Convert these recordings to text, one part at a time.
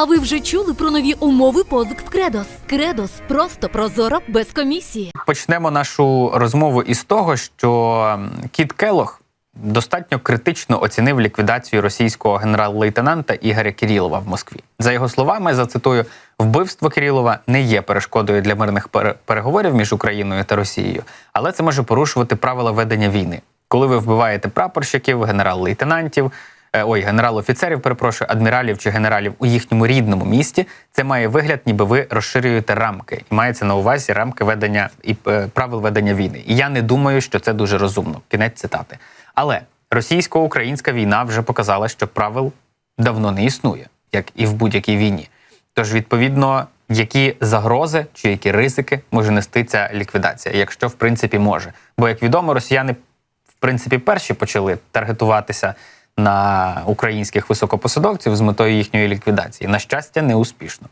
А ви вже чули про нові умови позик в Кредос? Кредос просто прозоро без комісії. Почнемо нашу розмову із того, що Кіт Келох достатньо критично оцінив ліквідацію російського генерал-лейтенанта Ігоря Кирилова в Москві. За його словами, зацитую, вбивство Кирилова не є перешкодою для мирних пере- переговорів між Україною та Росією, але це може порушувати правила ведення війни. Коли ви вбиваєте прапорщиків, генерал-лейтенантів, ой, генерал-офіцерів, перепрошую, адміралів чи генералів у їхньому рідному місті, це має вигляд, ніби ви розширюєте рамки, і мається на увазі рамки ведення і е, правил ведення війни. І я не думаю, що це дуже розумно. Кінець цитати. Але російсько-українська війна вже показала, що правил давно не існує, як і в будь-якій війні. Тож, відповідно, які загрози чи які ризики може нести ця ліквідація, якщо в принципі може. Бо, як відомо, росіяни в принципі перші почали таргетуватися на українських високопосадовців з метою їхньої ліквідації. На щастя, не успішно.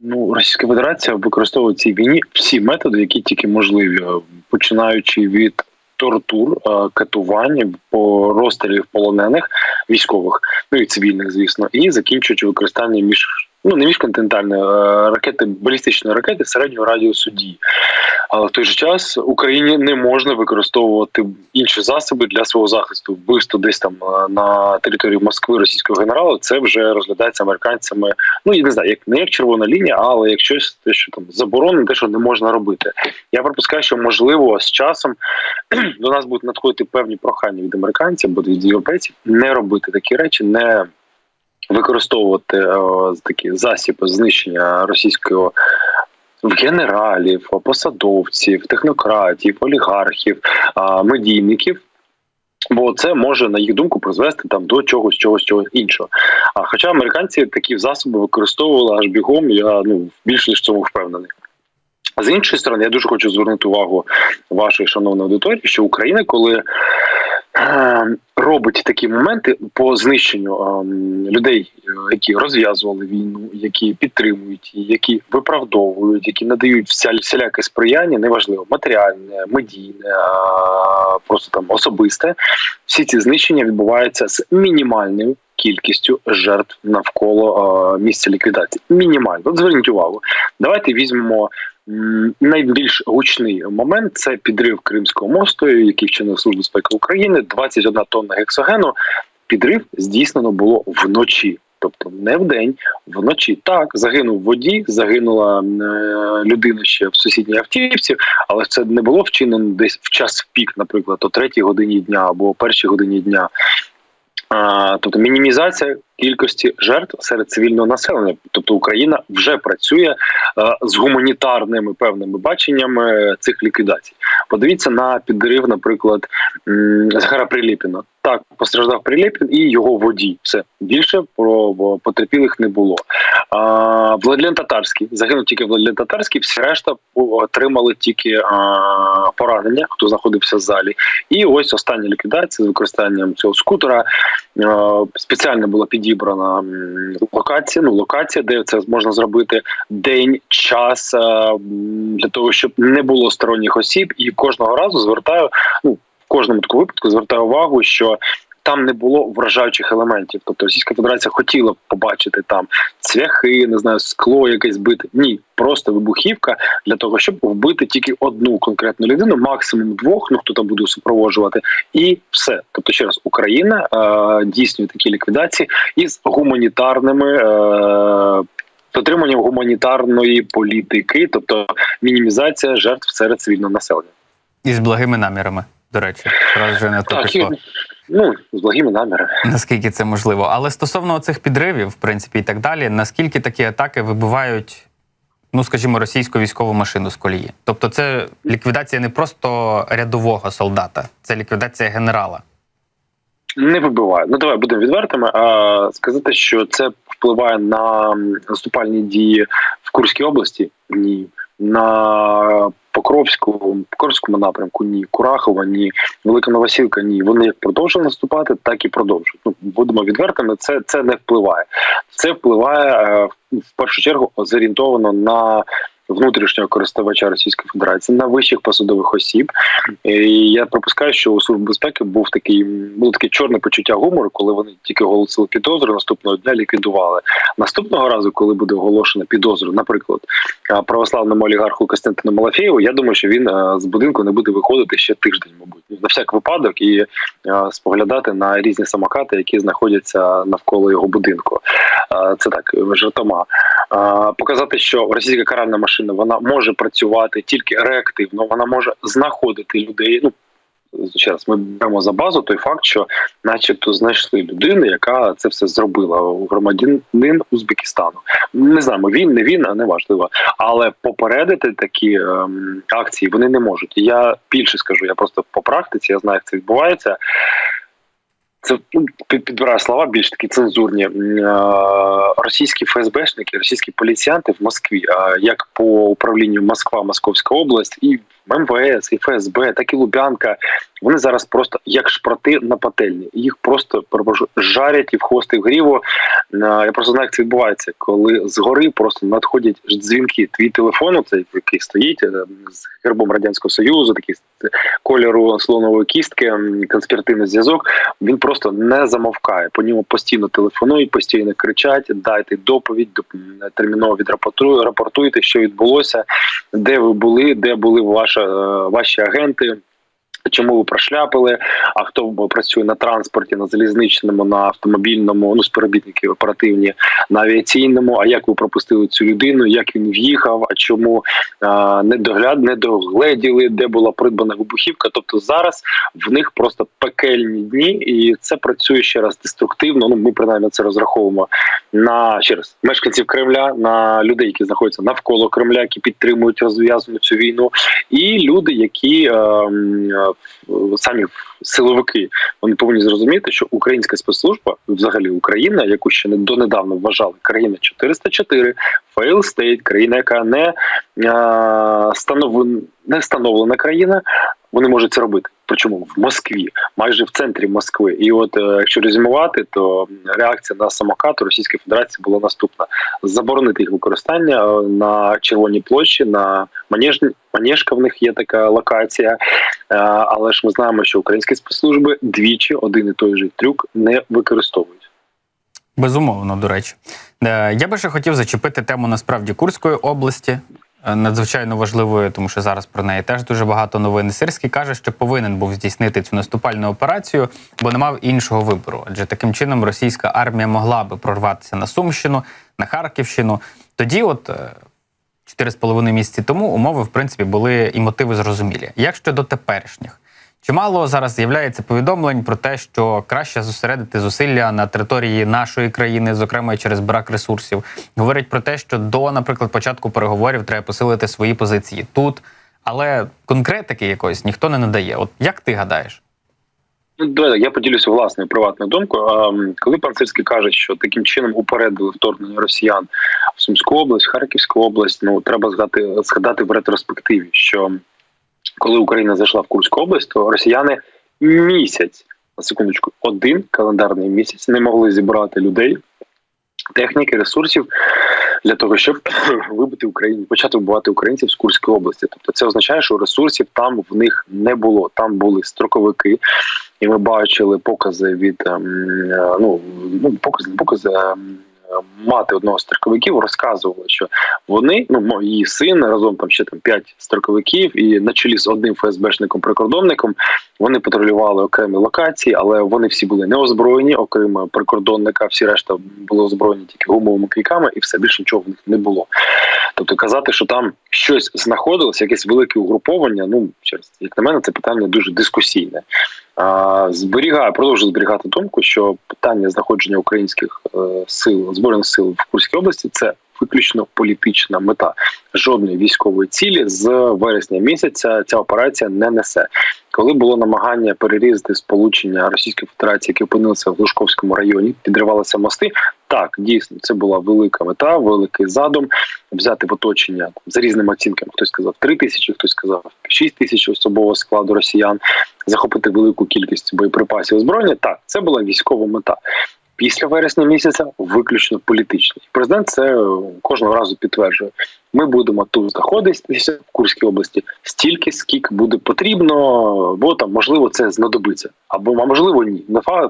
Ну, Російська Федерація використовує цій війні всі методи, які тільки можливі, е, починаючи від тортур, е, катувань, по розстрілів полонених військових, ну і цивільних, звісно, і закінчуючи використання між ну не міжконтинентальної ракети, балістичної ракети середнього радіусу дії. Але в той же час Україні не можна використовувати інші засоби для свого захисту. Вбивство десь там е, на території Москви російського генерала. Це вже розглядається американцями. Ну я не знаю, як не як червона лінія, але як щось те, що там заборонено, те, що не можна робити. Я припускаю, що можливо з часом до нас будуть надходити певні прохання від американців або від європейців не робити такі речі, не використовувати о, такі засіби знищення російського в генералів, посадовців, технократів, олігархів, медійників. Бо це може, на їх думку, призвести там до чогось, чогось, чогось іншого. А хоча американці такі засоби використовували аж бігом, я ну більш ніж цьому впевнений. А з іншої сторони, я дуже хочу звернути увагу вашої шановної аудиторії, що Україна, коли е, робить такі моменти по знищенню е, людей, е, які розв'язували війну, які підтримують її, які виправдовують, які надають всіляке сприяння, неважливо, матеріальне, медійне, просто там особисте. Всі ці знищення відбуваються з мінімальною кількістю жертв навколо е, місця ліквідації. Мінімально. От зверніть увагу. Давайте візьмемо найбільш гучний момент це підрив Кримського мосту, який вчинив Служба безпеки України. 21 тонна гексогену. Підрив здійснено було вночі. Тобто не в день, вночі так загинув водій, загинула е, людина ще в сусідній автівці, але це не було вчинено десь в час пік, наприклад, о третій годині дня або о першій годині дня. Тобто мінімізація кількості жертв серед цивільного населення. Тобто Україна вже працює з гуманітарними певними баченнями цих ліквідацій. Подивіться на підрив, наприклад, м, Захара Приліпіна. Так, постраждав Приліпін і його водій. Все більше про потерпілих не було. А, Владлен Татарський загинув тільки Владлен Татарський, всі решта отримали тільки а, поранення, хто знаходився в залі. І ось остання ліквідація з використанням цього скутера. Е, Спеціально була підібрана локація. Ну локація, де це можна зробити день, час е, для того, щоб не було сторонніх осіб, і кожного разу звертаю. Ну в кожному такому випадку звертаю увагу, що. Там не було вражаючих елементів. Тобто Російська Федерація хотіла побачити там цвяхи, не знаю, скло якесь бите. Ні, просто вибухівка для того, щоб вбити тільки одну конкретну людину, максимум двох, ну хто там буде супроводжувати, і все. Тобто, ще раз, Україна е, дійснює такі ліквідації із гуманітарними. Е, Дотриманням гуманітарної політики, тобто мінімізація жертв серед цивільного населення, І з благими намірами, до речі, раз вже на то так пішло. Ну з благими намірами. Наскільки це можливо. Але стосовно цих підривів, в принципі, і так далі, наскільки такі атаки вибивають, ну скажімо, російську військову машину з колії? Тобто, це ліквідація не просто рядового солдата, це ліквідація генерала. Не вибиває. Ну давай будемо відвертими. А сказати, що це впливає на наступальні дії в Курській області? Ні. На Покровську, Покровському напрямку ні, Курахова, ні, Велика Новосілка, ні. Вони як продовжили наступати, так і продовжують. Ну будемо відвертими. Це це не впливає. Це впливає е, в першу чергу зорієнтовано на внутрішнього користувача Російської Федерації, на вищих посадових осіб. І я пропускаю, що у Служби безпеки був такий було таке чорне почуття гумору, коли вони тільки оголосили підозру, наступного дня ліквідували. Наступного разу, коли буде оголошена підозру, наприклад, православному олігарху Костянтину Малафєєву, я думаю, що він з будинку не буде виходити ще тиждень, мабуть, Ну, на всяк випадок, і споглядати на різні самокати, які знаходяться навколо його будинку. Це так жартома. Показати, що російська каральна машина вона може працювати тільки реактивно, вона може знаходити людей. Ну ще раз, ми беремо за базу той факт, що, начебто, знайшли людину, яка це все зробила. Громадянин Узбекистану. Не знаємо, він не він, а не важливо. Але попередити такі ем, акції вони не можуть. Я більше скажу, я просто по практиці, я знаю, як це відбувається. Це ну, під- підбираю слова більш такі цензурні. Е, Російські ФСБшники, російські поліціянти в Москві, як по управлінню Москва, Московська область, і МВС, і ФСБ, так і Лубянка. Вони зараз просто як шпроти на пательні. Їх просто перепрошую, жарять і в хвост, в гріву. Е, Я просто знаю, як це відбувається, коли згори просто надходять дзвінки. Твій телефон, цей який стоїть е, з гербом радянського союзу, такий з кольору слонової кістки, конспіративний зв'язок. Він просто не замовкає. По ньому постійно телефонують, постійно кричать: дайте доповідь, доп- терміново відрапортуй- рапортуйте, що відбулося, де ви були, де були ваша, е, ваші агенти. Чому ви прошляпили? А хто працює на транспорті, на залізничному, на автомобільному, ну співробітники оперативні, на авіаційному? А як ви пропустили цю людину? Як він в'їхав? А чому а, не догляд, не догледіли, де була придбана вибухівка? Тобто зараз в них просто пекельні дні, і це працює ще раз деструктивно. Ну ми принаймні це розраховуємо на ще раз мешканців Кремля, на людей, які знаходяться навколо Кремля, які підтримують розв'язану цю війну, і люди, які е, самі силовики, вони повинні зрозуміти, що українська спецслужба, взагалі Україна, яку ще не донедавна вважали країна 404, фейл стейт, країна, яка не а, станов... не встановлена країна. Вони можуть це робити. Причому в Москві, майже в центрі Москви. І от е, якщо резюмувати, то реакція на самокат Російської Федерації була наступна: заборонити їх використання е, на Червоній площі, на Манежні. Манежка в них є така локація, Е, але ж ми знаємо, що українські спецслужби двічі один і той же трюк не використовують. Безумовно, до речі. Я би ще хотів зачепити тему насправді Курської області, надзвичайно важливою, тому що зараз про неї теж дуже багато новин. Сирський каже, що повинен був здійснити цю наступальну операцію, бо не мав іншого вибору. Адже таким чином російська армія могла би прорватися на Сумщину, на Харківщину. Тоді, от. е, Чотири з половиною місяці тому умови, в принципі, були і мотиви зрозумілі. Як щодо теперішніх, чимало зараз з'являється повідомлень про те, що краще зосередити зусилля на території нашої країни, зокрема через брак ресурсів. Говорять про те, що до, наприклад, початку переговорів треба посилити свої позиції тут, але конкретики якоїсь ніхто не надає. От як ти гадаєш? Ну, давай я поділюся власною приватною думкою. Коли пан Сирський каже, що таким чином упередили вторгнення росіян в Сумську область, Харківську область, ну треба згадати, згадати в ретроспективі, що коли Україна зайшла в Курську область, то росіяни місяць, на секундочку, один календарний місяць не могли зібрати людей, техніки, ресурсів для того, щоб вибити Україну, почати вбивати українців з Курської області. Тобто це означає, що ресурсів там в них не було. Там були строковики, і ми бачили покази від ем, е, ну, ну покази, покази. Мати одного з строковиків розказувала, що вони, ну її син разом там ще там п'ять строковиків, і на чолі з одним ФСБшником прикордонником вони патрулювали окремі локації, але вони всі були не озброєні, окрім прикордонника, всі решта були озброєні тільки гумовими квіками, і все більше нічого в них не було. Казати, що там щось знаходилось, якесь велике угруповання. Ну через як на мене, це питання дуже дискусійне. А, зберігаю, продовжую зберігати думку, що питання знаходження українських е, сил збройних сил в Курській області це виключно політична мета. Жодної військової цілі з вересня місяця ця операція не несе. Коли було намагання перерізати сполучення Російської Федерації, які опинилися в Глушковському районі, підривалися мости. Так, дійсно, це була велика мета, великий задум взяти в оточення за різними оцінками. Хтось сказав 3 тисячі, хтось сказав 6 тисяч особового складу росіян, захопити велику кількість боєприпасів озброєння. Так, це була військова мета. Після вересня місяця виключно політичний. Президент це кожного разу підтверджує. Ми будемо тут знаходитися в Курській області стільки, скільки буде потрібно, бо там можливо це знадобиться. Або можливо ні.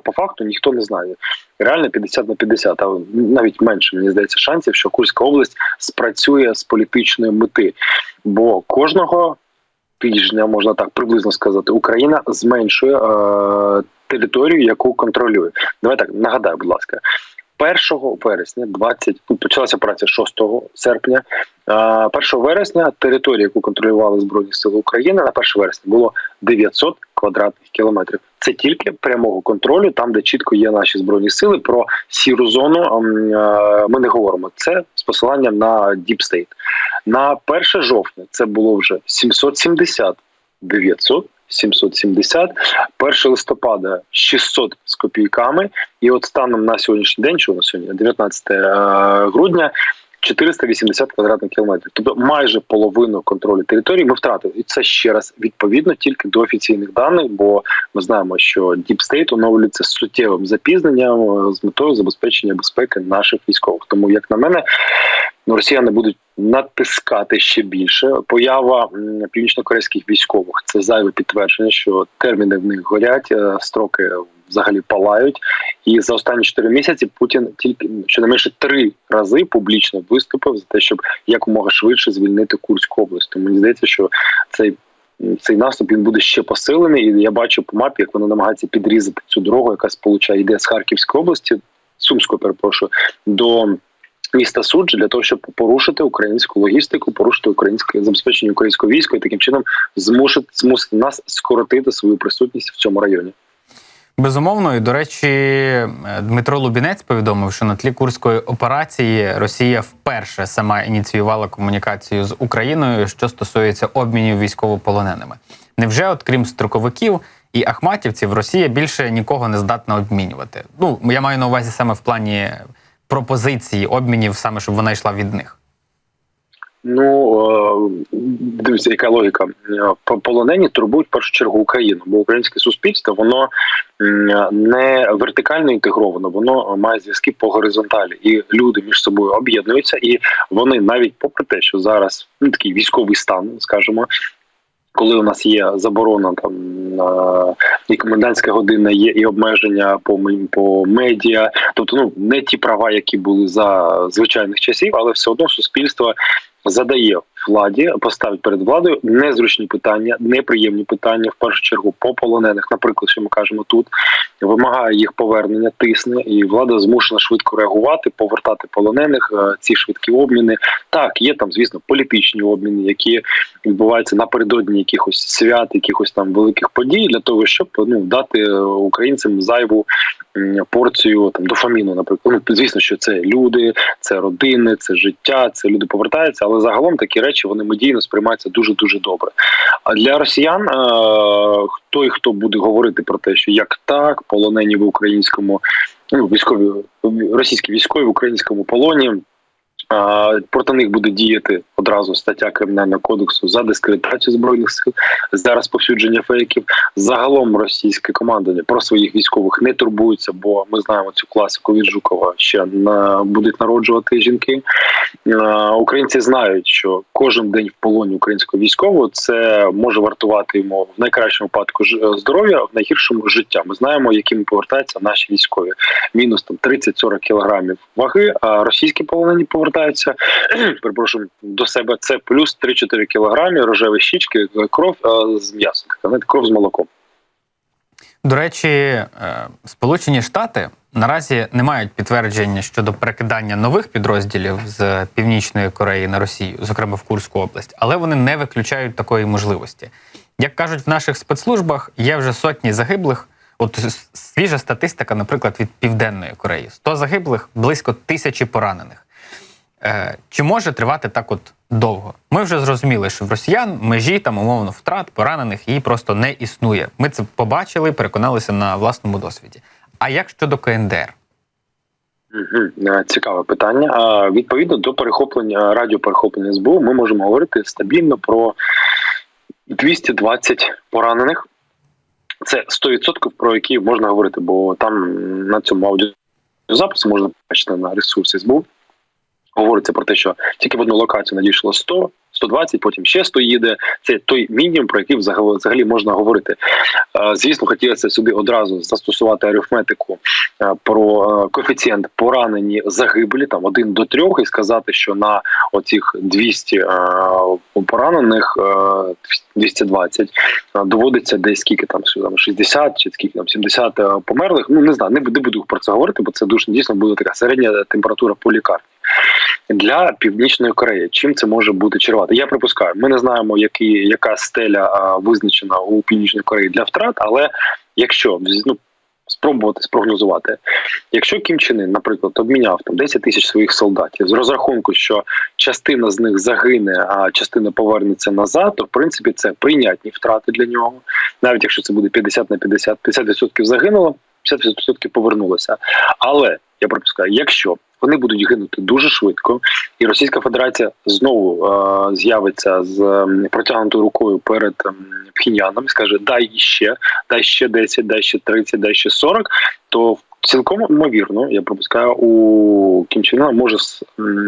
По факту ніхто не знає. Реально 50 на 50, а навіть менше мені здається шансів, що Курська область спрацює з політичної мети. Бо кожного тижня, можна так приблизно сказати, Україна зменшує е, територію, яку контролює. Давай так нагадаю, будь ласка. 1 вересня 20, ну, почалася операція 6 серпня. А, 1 вересня територія, яку контролювали Збройні Сили України, на 1 вересня було 900 квадратних кілометрів. Це тільки прямого контролю, там де чітко є наші збройні сили. Про сіру зону ми не говоримо. Це з посиланням на Deep State. На 1 жовтня це було вже 770, 900, 770, 1 листопада 600 з копійками. І от станом на сьогоднішній день, що на сьогодні, 19 е, грудня, 480 квадратних кілометрів. Тобто майже половину контролю території ми втратили. І це ще раз відповідно тільки до офіційних даних, бо ми знаємо, що State оновлюється суттєвим запізненням е, з метою забезпечення безпеки наших військових. Тому, як на мене, ну, росіяни будуть натискати ще більше. Поява північно-корейських військових це зайве підтвердження, що терміни в них горять, е, строки взагалі палають. І за останні 4 місяці Путін тільки щонайменше три рази публічно виступив за те, щоб якомога швидше звільнити Курську область. Тому мені здається, що цей. Цей наступ він буде ще посилений, і я бачу по мапі, як вони намагаються підрізати цю дорогу, яка сполучає йде з Харківської області, Сумської, перепрошую, до міста Суджі для того, щоб порушити українську логістику, порушити українське забезпечення українського війська і таким чином змусити змусити нас скоротити свою присутність в цьому районі. Безумовно, і до речі, е, Дмитро Лубінець повідомив, що на тлі курської операції Росія вперше сама ініціювала комунікацію з Україною, що стосується обмінів військовополоненими. Невже, от крім строковиків і ахматівців, Росія більше нікого не здатна обмінювати? Ну я маю на увазі саме в плані пропозиції обмінів, саме щоб вона йшла від них. Ну е, дивіться, яка логіка полонені турбують в першу чергу Україну, бо українське суспільство воно не вертикально інтегровано, воно має зв'язки по горизонталі, і люди між собою об'єднуються, і вони навіть попри те, що зараз ну, такий військовий стан, скажімо, коли у нас є заборона там і комендантська година, є і обмеження по по медіа, тобто ну не ті права, які були за звичайних часів, але все одно суспільство задає владі, поставить перед владою незручні питання, неприємні питання в першу чергу по полонених. Наприклад, що ми кажемо тут, вимагає їх повернення, тисне, і влада змушена швидко реагувати, повертати полонених. е, Ці швидкі обміни. Так, є там, звісно, політичні обміни, які відбуваються напередодні якихось свят, якихось там великих подій, для того, щоб ну дати е, українцям зайву порцію там дофаміну. Наприклад, ну звісно, що це люди, це родини, це життя, це люди повертаються, але загалом такі речі вони медійно сприймаються дуже дуже добре. А для росіян е, той, хто буде говорити про те, що як так, полонені в українському, ну військові російські військові в українському полоні. Проти них буде діяти одразу стаття кримінального кодексу за дискредитацію збройних сил, за розповсюдження фейків. Загалом російське командування про своїх військових не турбується, бо ми знаємо цю класику від Жукова ще на будуть народжувати жінки. Українці знають, що кожен день в полоні українського військового це може вартувати йому в найкращому випадку ж- здоров'я, в найгіршому життя. Ми знаємо, якими повертаються наші військові. Мінус там 30-40 кілограмів ваги. А російські полонені повертаються перепрошую до себе. Це плюс 3-4 кілограмів рожеві щічки, кров а, з м'ясом, кров з молоком. До речі, е, Сполучені Штати наразі не мають підтвердження щодо перекидання нових підрозділів з Північної Кореї на Росію, зокрема в Курську область, але вони не виключають такої можливості. Як кажуть в наших спецслужбах, є вже сотні загиблих. От свіжа статистика, наприклад, від Південної Кореї: 100 загиблих, близько тисячі поранених. Е, чи може тривати так от довго? Ми вже зрозуміли, що в росіян межі там умовно втрат, поранених її просто не існує. Ми це побачили, переконалися на власному досвіді. А як щодо КНДР? Угу. Цікаве питання. Відповідно до перехоплення радіоперехоплення СБУ, ми можемо говорити стабільно про 220 поранених. Це 100% про які можна говорити, бо там на цьому аудіо запису можна побачити на ресурсі СБУ. Говориться про те, що тільки в одну локацію надійшло 100, 120, потім ще 100 їде. Це той мінімум, про який взагалі можна говорити. Е, Звісно, хотілося сюди одразу застосувати арифметику е, про е, коефіцієнт поранені загиблі, там один до трьох, і сказати, що на оцих 200 е, поранених е, 220 е, доводиться десь скільки там що там 60 чи скільки там 70 е, померлих. Ну не знаю, не буду про це говорити, бо це дуже дійсно буде така середня температура по лікарні. Для північної Кореї чим це може бути чергувати? Я припускаю, ми не знаємо, які яка стеля визначена у північній Кореї для втрат, але якщо ну, спробувати спрогнозувати, якщо Кім Чен Ын, наприклад, обміняв там 10 тисяч своїх солдатів з розрахунку, що частина з них загине, а частина повернеться назад, то в принципі це прийнятні втрати для нього, навіть якщо це буде 50 на 50, 50% загинуло, 50% повернулося. Але я припускаю, якщо вони будуть гинути дуже швидко, і Російська Федерація знову е, з'явиться з протягнутою рукою перед е, Пхіньяном і скаже: дай ще, дай ще 10, дай ще 30, дай ще 40, то цілком ймовірно, я пропускаю у кінчина може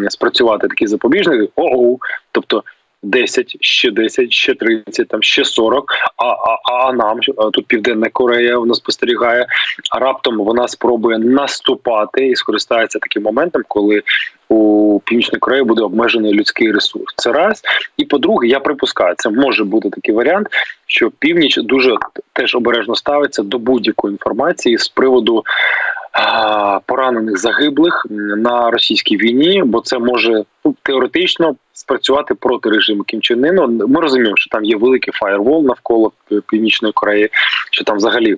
спрацювати такий запобіжник, ого, тобто. 10, ще 10, ще 30, там ще 40, а, а, а нам тут Південна Корея вона спостерігає, а раптом вона спробує наступати і скористається таким моментом, коли у Північній Кореї буде обмежений людський ресурс. Це раз. І по-друге, я припускаю, це може бути такий варіант, що північ дуже теж обережно ставиться до будь-якої інформації з приводу. А, Поранених загиблих на російській війні, бо це може ну, теоретично спрацювати проти режиму Кім Чен Ыну. Ми розуміємо, що там є великий фаєрвол навколо Північної Кореї, що там взагалі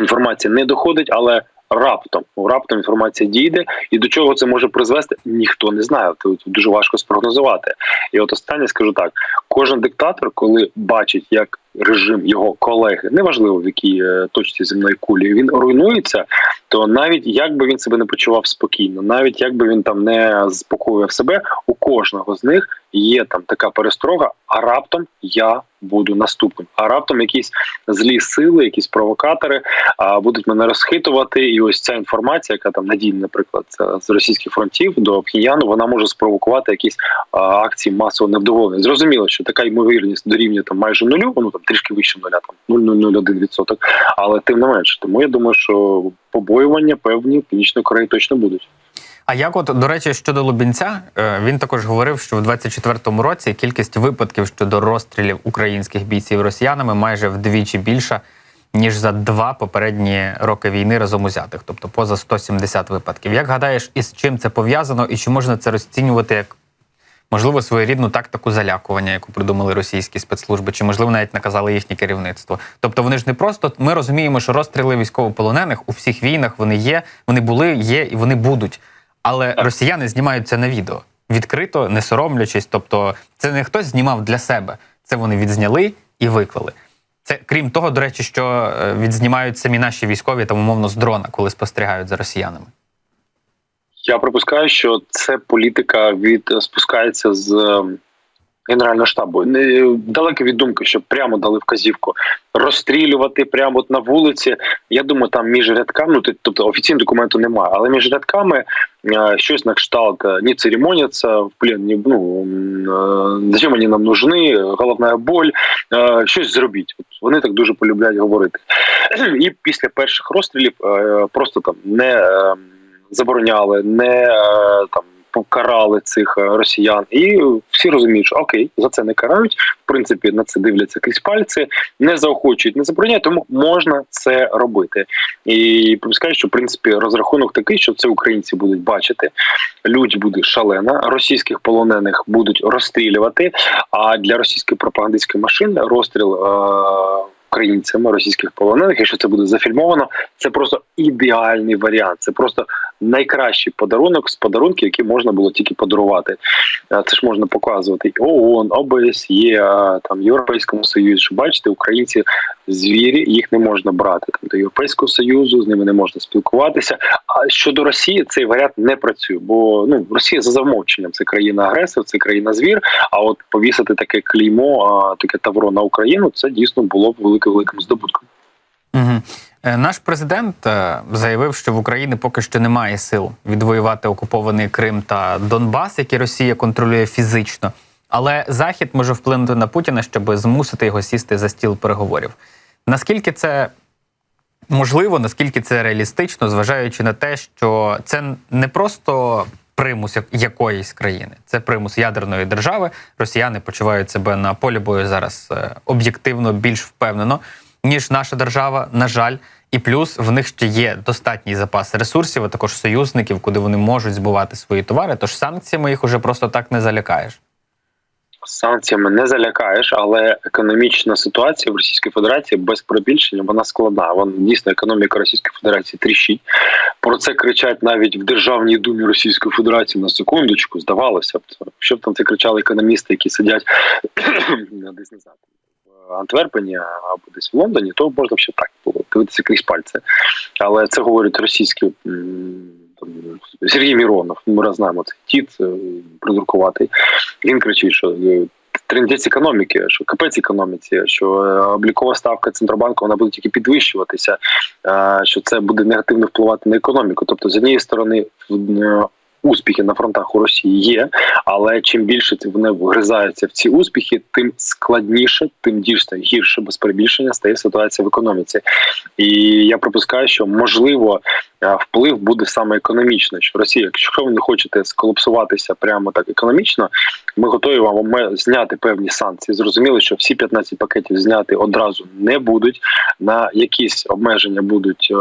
інформація не доходить, але раптом раптом інформація дійде, і до чого це може призвести, ніхто не знає. Тут дуже важко спрогнозувати. І от останнє скажу так: кожен диктатор, коли бачить, як режим його колеги, неважливо в якій е, точці земної кулі, він руйнується, то навіть як би він себе не почував спокійно, навіть як би він там не заспокоював себе, у кожного з них є там така перестрога, а раптом я буду наступним. А раптом якісь злі сили, якісь провокатори а, будуть мене розхитувати. І ось ця інформація, яка там надійна, наприклад, з- з російських фронтів до Пхеньяну, вона може спровокувати якісь а, акції масового невдоволення. Зрозуміло, що така ймовірність дорівнює там майже нулю, ну там трішки вище нуля, там 0,001%, але тим не менше. Тому я думаю, що побоювання певні в Північної Кореї точно будуть. А як, от до речі, щодо Лубінця, е, він також говорив, що в 24-му році кількість випадків щодо розстрілів українських бійців росіянами майже вдвічі більша ніж за два попередні роки війни разом узятих, тобто поза 170 випадків. Як гадаєш, із чим це пов'язано, і чи можна це розцінювати як можливо своєрідну тактику залякування, яку придумали російські спецслужби, чи можливо навіть наказали їхнє керівництво? Тобто вони ж не просто ми розуміємо, що розстріли військовополонених у всіх війнах вони є, вони були, є і вони будуть. Але росіяни знімають це на відео відкрито, не соромлячись. Тобто, це не хтось знімав для себе, це вони відзняли і виклали. Це крім того, до речі, що е, відзнімають самі наші військові там умовно з дрона, коли спостерігають за росіянами. Я припускаю, що це політика від спускається з е, Генерального штабу. Не далеко від думки, що прямо дали вказівку розстрілювати прямо на вулиці. Я думаю, там між рядками, ну тобто офіційного документу немає, але між рядками е, щось на кшталт е, не церемоняться в плен, не ну зачем вони нам нужны, головна боль, щось зробіть. От вони так дуже полюбляють говорити. І після перших розстрілів просто там не забороняли, не е, там. Покарали цих е, росіян, і всі розуміють, що окей, за це не карають. В принципі, на це дивляться крізь пальці, не заохочують, не забороняють, тому можна це робити. І припускаю, що в принципі розрахунок такий, що це українці будуть бачити. Людь буде шалена, російських полонених будуть розстрілювати. А для російської пропагандистської машини розстріл. Е- Українцями російських полонених, якщо це буде зафільмовано, це просто ідеальний варіант. Це просто найкращий подарунок з подарунків, які можна було тільки подарувати. Е, Це ж можна показувати ООН, ОБСЄ, там Європейському Союзі. Що бачите, українці звірі, їх не можна брати там до Європейського Союзу, з ними не можна спілкуватися. А щодо Росії, цей варіант не працює, бо ну Росія за замовченням це країна агресор, це країна звір. А от повісити таке клеймо, таке тавро на Україну, це дійсно було б великим великим здобутком. Угу. Наш президент е, заявив, що в Україні поки що немає сил відвоювати окупований Крим та Донбас, які Росія контролює фізично. Але Захід може вплинути на Путіна, щоб змусити його сісти за стіл переговорів. Наскільки це можливо, наскільки це реалістично, зважаючи на те, що це не просто примус якоїсь країни, це примус ядерної держави. Росіяни почувають себе на полі бою зараз е, об'єктивно більш впевнено, ніж наша держава, на жаль. І плюс в них ще є достатній запас ресурсів, а також союзників, куди вони можуть збувати свої товари. Тож санкціями їх уже просто так не залякаєш. санкціями не залякаєш, але економічна ситуація в Російській Федерації без перебільшення вона складна. Вона дійсно економіка Російської Федерації тріщить. Про це кричать навіть в Державній думі Російської Федерації на секундочку. Здавалося б, що б там це кричали економісти, які сидять десь в Антверпені або десь в Лондоні, то можна ще так було дивитися крізь пальці. Але це говорять російські. там, Сергій Міронов, ми знаємо цей тіт е, придуркуватий. Він кричить, що е, трендець економіки, що капець економіці, що е, облікова ставка центробанку вона буде тільки підвищуватися, що це буде негативно впливати на економіку. Тобто, з однієї сторони, успіхи на фронтах у Росії є, але чим більше вони вгризаються в ці успіхи, тим складніше, тим дійсно гірше без перебільшення стає ситуація в економіці. І я припускаю, що можливо е, вплив буде саме економічний. Що Росія, якщо ви не хочете сколапсуватися прямо так економічно, ми готові вам зняти певні санкції. Зрозуміло, що всі 15 пакетів зняти одразу не будуть. На якісь обмеження будуть.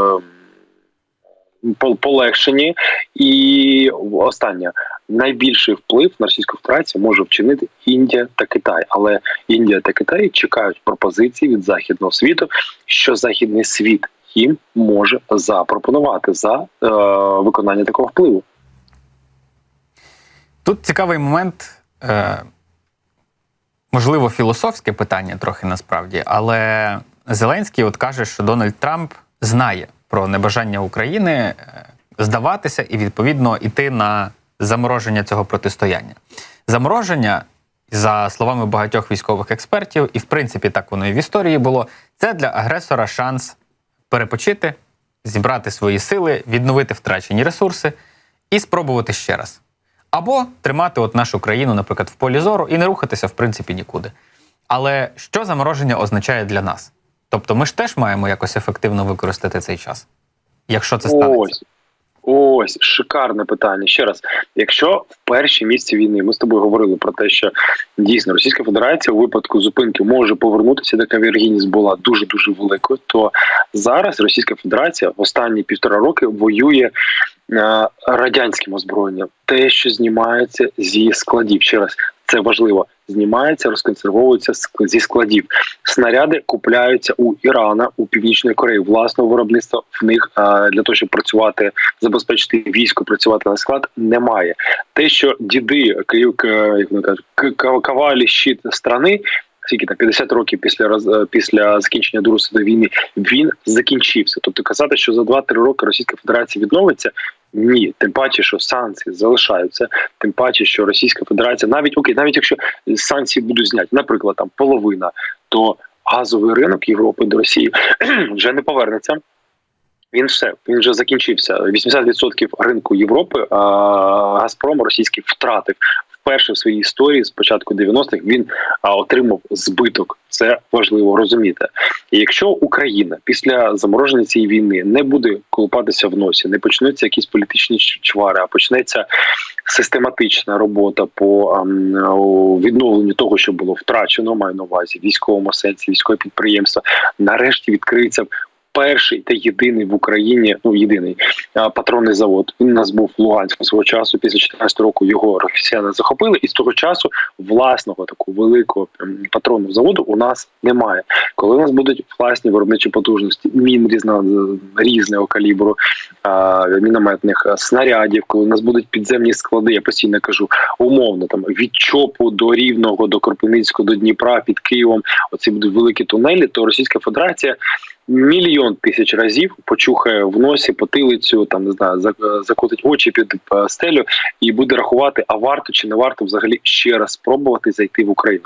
Пол- Полегшені, і останнє найбільший вплив на Російську Федерацію може вчинити Індія та Китай. Але Індія та Китай чекають пропозиції від західного світу, що західний світ їм може запропонувати за е, виконання такого впливу. Тут цікавий момент, е, можливо, філософське питання трохи насправді, але Зеленський от каже, що Дональд Трамп знає про небажання України е, здаватися і відповідно йти на замороження цього протистояння. Замороження, за словами багатьох військових експертів, і в принципі так воно і в історії було. Це для агресора шанс перепочити, зібрати свої сили, відновити втрачені ресурси і спробувати ще раз. Або тримати от нашу країну, наприклад, в полі зору і не рухатися в принципі нікуди. Але що замороження означає для нас? Тобто, ми ж теж маємо якось ефективно використати цей час, якщо це станеться. Ось. Ось шикарне питання. Ще раз, якщо в перші місці війни ми з тобою говорили про те, що дійсно Російська Федерація у випадку зупинки може повернутися, така віргідність була дуже дуже великою. То зараз Російська Федерація в останні півтора роки воює е, радянським озброєнням, те, що знімається зі складів. Ще раз це важливо. Знімається, розконсервовується ск- зі складів. Снаряди купляються у Ірана, у Північної Кореї, власного виробництва в них для того, щоб працювати, забезпечити військо, працювати на склад, немає. Те, що діди як вони кажуть, кавалі щит страни. Скільки там 50 років після е, після закінчення Другої світової війни він закінчився. Тобто казати, що за 2-3 роки Російська Федерація відновиться, ні, тим паче, що санкції залишаються, тим паче, що Російська Федерація, навіть окей, навіть якщо санкції будуть зняті, наприклад, там половина, то газовий ринок Європи до Росії вже не повернеться. Він все він вже закінчився. 80% ринку Європи а, Газпром російський втратив вперше в своїй історії з початку 90-х Він отримав збиток. Це важливо розуміти. І якщо Україна після замороження цієї війни не буде колупатися в носі, не почнуться якісь політичні чвари, а почнеться систематична робота по відновленню того, що було втрачено, маю на увазі військовому сенсі, військове підприємство, нарешті відкриється. Перший та єдиний в Україні, ну єдиний патронний завод. Він у нас був в Луганську свого часу. Після 14 року його росіяни захопили, і з того часу власного такого великого патронного заводу у нас немає. Коли у нас будуть власні виробничі потужності, мін різного різного калібру, мінометних снарядів, коли у нас будуть підземні склади, я постійно кажу, умовно там від чопу до рівного, до Кропивницького, до Дніпра під Києвом. Оці будуть великі тунелі. То Російська Федерація мільйон тисяч разів почухає в носі потилицю, там не знаю, зак- закотить очі під е, стелю і буде рахувати, а варто чи не варто взагалі ще раз спробувати зайти в Україну.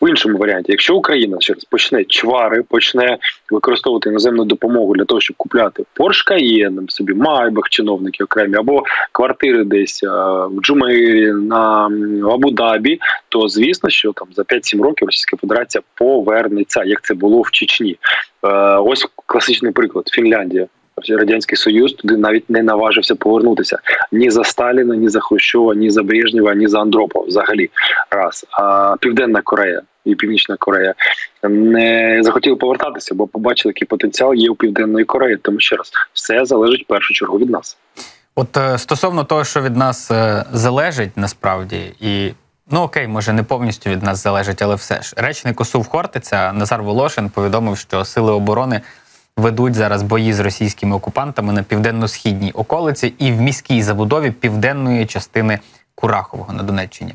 В іншому варіанті, якщо Україна ще раз почне чвари, почне використовувати іноземну допомогу для того, щоб купляти Porsche Cayenne, собі Майбах, чиновники окремі, або квартири десь е, в Джумейрі, на Абу-Дабі, то звісно, що там за 5-7 років Російська Федерація повернеться, як це було в Чечні. Е, Ось класичний приклад: Фінляндія. Радянський Союз туди навіть не наважився повернутися ні за Сталіна, ні за Хрущова, ні за Брежнєва, ні за Андропова. Взагалі раз. А Південна Корея і Північна Корея не захотіли повертатися, бо побачили, який потенціал є у Південної Кореї. Тому ще раз, все залежить в першу чергу від нас. От е, стосовно того, що від нас е, залежить насправді, і ну окей, може не повністю від нас залежить, але все ж речник ОСУВ Хортиця Назар Волошин повідомив, що сили оборони ведуть зараз бої з російськими окупантами на південно-східній околиці і в міській забудові південної частини Курахового на Донеччині.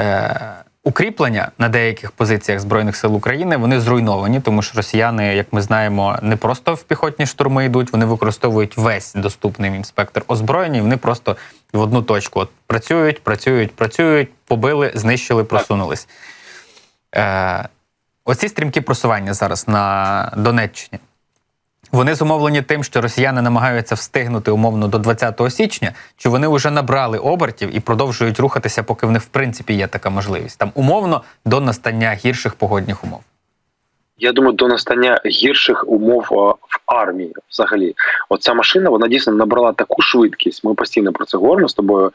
Е, укріплення на деяких позиціях збройних сил України вони зруйновані, тому що росіяни, як ми знаємо, не просто в піхотні штурми йдуть, вони використовують весь доступний їм спектр озброєння. і Вони просто в одну точку от працюють, працюють, працюють, побили, знищили, просунулись. Е, оці стрімкі просування зараз на Донеччині. Вони зумовлені тим, що росіяни намагаються встигнути умовно до 20 січня, чи вони вже набрали обертів і продовжують рухатися, поки в них в принципі є така можливість. Там умовно до настання гірших погодних умов. Я думаю, до настання гірших умов в армії взагалі. Оця машина вона дійсно набрала таку швидкість. Ми постійно про це говоримо з тобою.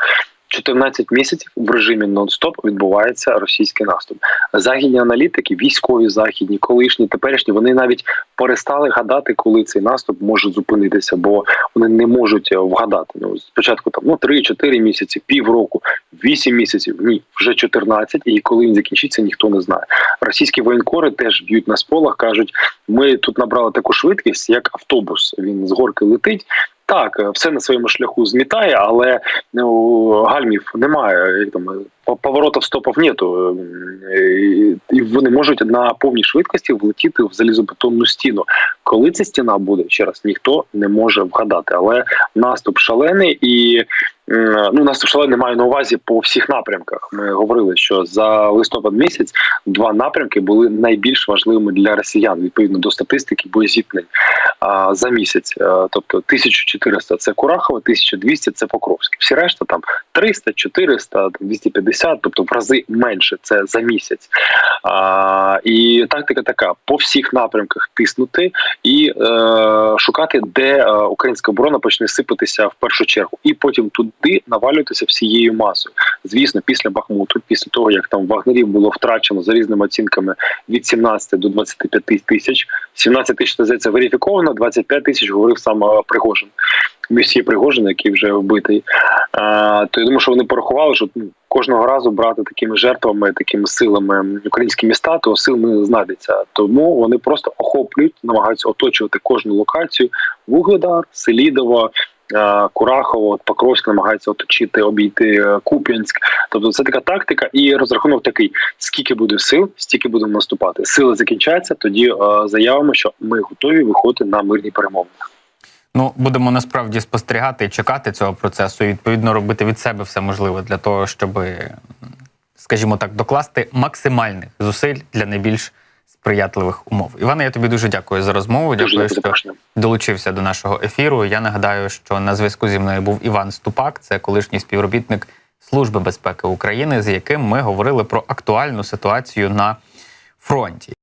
14 місяців в режимі нон-стоп відбувається російський наступ. Західні аналітики, військові західні, колишні, теперішні, вони навіть перестали гадати, коли цей наступ може зупинитися, бо вони не можуть е, вгадати. Ну спочатку там ну 3-4 місяці, півроку, 8 місяців. Ні, вже 14, і коли він закінчиться, ніхто не знає. Російські воєнкори теж б'ють на сполах, кажуть: ми тут набрали таку швидкість, як автобус. Він з горки летить. Так, е, все на своєму шляху змітає, але ну, гальмів немає. Там, по- поворотів стопів нету. Е, І вони можуть на повній швидкості влетіти в залізобетонну стіну. Коли ця стіна буде, ще раз ніхто не може вгадати. Але наступ шалений і ну наступ шалений маю на увазі по всіх напрямках. Ми говорили, що за листопад місяць два напрямки були найбільш важливими для росіян відповідно до статистики боєзіткнень за місяць. Е, Тобто 1400 – це Курахово, 1200 – це Покровське. Всі решта там 300, 400, там, 250, тобто в рази менше. Це за місяць. А, і тактика така: по всіх напрямках тиснути і е, шукати, де е, українська оборона почне сипатися в першу чергу, і потім туди навалюватися всією масою. Звісно, після Бахмуту, після того як там вагнерів було втрачено за різними оцінками від 17 до 25 тисяч. 17 тисяч здається верифіковано, 25 тисяч говорив сам Пригожин. Місії Пригожин, який вже вбитий. А, то я думаю, що вони порахували, що ну, кожного разу брати такими жертвами, такими силами українські міста, то сил не знайдеться. Тому вони просто охоплюють, намагаються оточувати кожну локацію. Вугледар, Селідово, е, Курахово, Покровськ намагається оточити, обійти е, Куп'янськ. Тобто це така тактика, і розрахунок такий: скільки буде сил, стільки будемо наступати. Сили закінчаються, тоді е, заявимо, що ми готові виходити на мирні перемовини. Ну, будемо насправді спостерігати і чекати цього процесу, і відповідно робити від себе все можливе для того, щоб, скажімо так, докласти максимальних зусиль для найбільш сприятливих умов. Іване, я тобі дуже дякую за розмову. Дуже Дякую, що запрошення. долучився до нашого ефіру. Я нагадаю, що на зв'язку зі мною був Іван Ступак, це колишній співробітник Служби безпеки України, з яким ми говорили про актуальну ситуацію на фронті.